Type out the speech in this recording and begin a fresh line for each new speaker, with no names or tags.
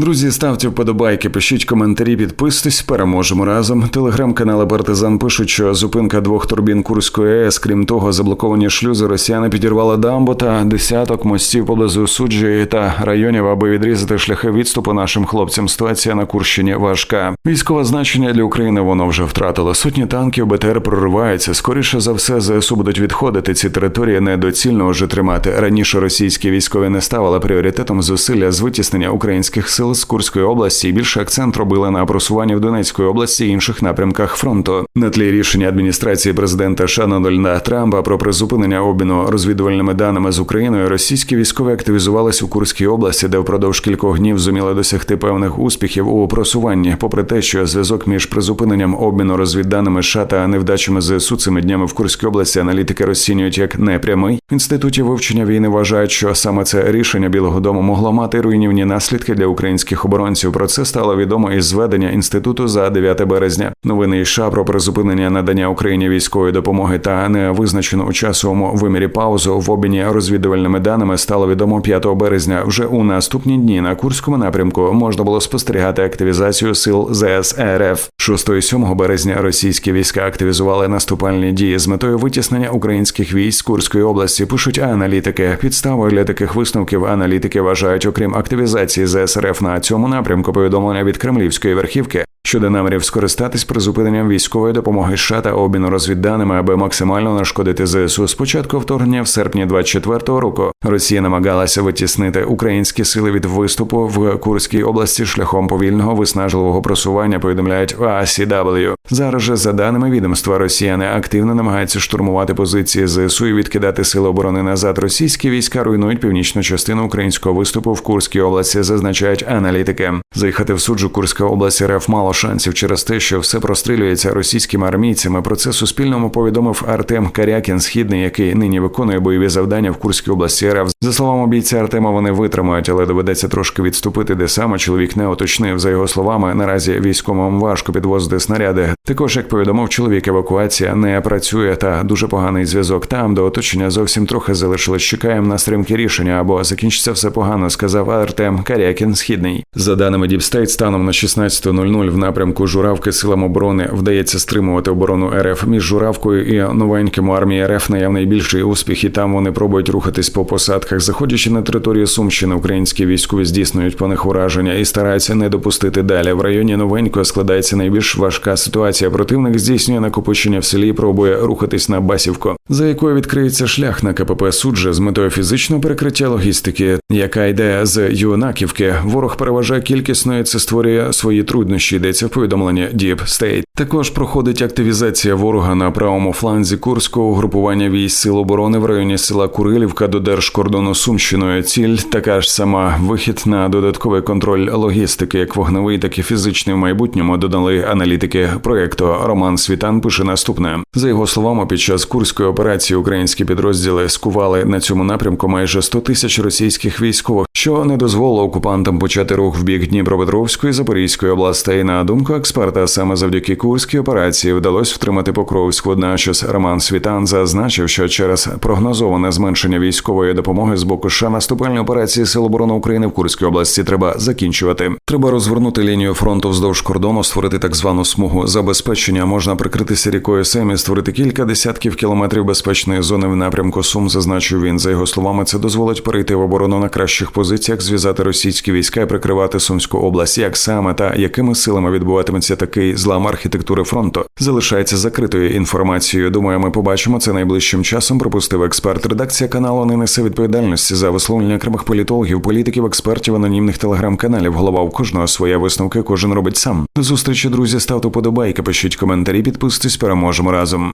Друзі, ставте вподобайки, пишіть коментарі, підписуйтесь, переможемо разом. Телеграм-канали Партизан пишуть, що зупинка двох турбін Курської АЕС, крім того, заблоковані шлюзи росіяни підірвали дамбу та десяток мостів поблизу суджі та районів, аби відрізати шляхи відступу нашим хлопцям. Ситуація на Курщині важка. Військове значення для України воно вже втратило. Сотні танків БТР прориваються. Скоріше за все, ЗСУ будуть відходити. Ці території недоцільно вже тримати. Раніше російські військові не ставили пріоритетом зусилля з витіснення українських сил з Курської області. Більше акцент робили на просуванні в Донецької області і інших напрямках фронту. На тлі рішення адміністрації президента США Дональда Трампа про призупинення обміну розвідувальними даними з Україною. Російські військові активізувалися у Курській області, де впродовж кількох днів зуміли досягти певних успіхів у просуванні, попри те, що зв'язок між призупиненням обміну розвідданими США та невдачами ЗСУ цими днями в Курській області аналітики розцінюють як непрямий. В інституті вивчення війни вважають, що саме це рішення Білого Дому могло мати руйнівні наслідки для українських оборонців. Про це стало відомо із зведення інституту за 9 березня. Новини США про призупинення надання Україні військової допомоги та невизначену у часовому вимірі паузу в обміні розвідувальними даними стало відомо 5 березня. Вже у наступні дні на Курському напрямку можна було спостерігати активізацію сил ЗС РФ. 6 і 7 березня російські війська активізували наступальні дії з метою витіснення українських військ Курської області. Пишуть аналітики. Підставою для таких висновків аналітики вважають, окрім активізації ЗСРФ на цьому напрямку, повідомлення від кремлівської верхівки щодо намірів скористатись призупиненням військової допомоги США та обміну розвідданими, аби максимально нашкодити ЗСУ. Спочатку вторгнення в серпні 24-го року Росія намагалася витіснити українські сили від виступу в Курській області шляхом повільного виснажливого просування. Повідомляють ACW. Зараз же за даними відомства, росіяни активно намагаються штурмувати позиції ЗСУ і відкидати сили оборони назад. Російські війська руйнують північну частину українського виступу в Курській області, зазначають аналітики. Заїхати в суджу Курська область РФ мало шансів через те, що все прострілюється російськими армійцями. Про це Суспільному повідомив Артем Карякін, східний, який нині виконує бойові завдання в Курській області РФ. За словами бійця Артема, вони витримають, але доведеться трошки відступити, де саме чоловік не уточнив. За його словами, наразі військовим важко підвозити снаряди. Також, як повідомив чоловік, евакуація не працює та дуже поганий зв'язок. Там до оточення зовсім трохи залишилось. Чекаємо на стрімкі рішення або закінчиться все погано, сказав Артем Карякін, східний. За даними Діпстейт, станом на 16.00 в напрямку Журавки силам оборони вдається стримувати оборону РФ між Журавкою і новеньким армії РФ наявний більший успіх, і там вони пробують рухатись по посадках, заходячи на територію Сумщини. Українські військові здійснюють по них ураження і стараються не допустити далі. В районі новенького складається найбільш важка ситуація. Противник здійснює накопичення в селі, і пробує рухатись на Басівку, за якою відкриється шлях на КПП Суджа з метою фізичного перекриття логістики, яка йде з Юнаківки. Ворог переважає кількісно і це створює свої труднощі. Йдеться в повідомленні Deep State. Також проходить активізація ворога на правому фланзі Курського угрупування військ сил оборони в районі села Курилівка до держкордону Сумщиною. Ціль така ж сама вихід на додатковий контроль логістики, як вогневий, так і фізичний в майбутньому. Додали аналітики проєкту. Роман Світан пише наступне за його словами. Під час курської операції українські підрозділи скували на цьому напрямку майже 100 тисяч російських військових, що не дозволило окупантам почати рух в бік Дніпропетровської Запорізької областей. На думку експерта, саме завдяки курській операції вдалося втримати Покровськ. Водночас Роман Світан зазначив, що через прогнозоване зменшення військової допомоги з боку США наступальні операції Сил оборони України в Курській області треба закінчувати. Треба розвернути лінію фронту вздовж кордону, створити так звану смугу забезпечення. Можна прикритися рікою Семі, створити кілька десятків кілометрів безпечної зони в напрямку Сум. Зазначив він. За його словами, це дозволить перейти в оборону на кращих позиціях, зв'язати російські війська і прикривати Сумську область. Як саме та якими силами відбуватиметься такий злам архітектури фронту, залишається закритою інформацією. Думаю, ми побачимо це найближчим часом. Пропустив експерт. Редакція каналу не несе відповідальності за висловлення окремих політологів, політиків, експертів, анонімних телеграм-каналів. Голова у кожного своя висновки, кожен робить сам. До зустрічі, друзі, ставте подобайки, пишіть коментарі, підписуйтесь, переможемо разом.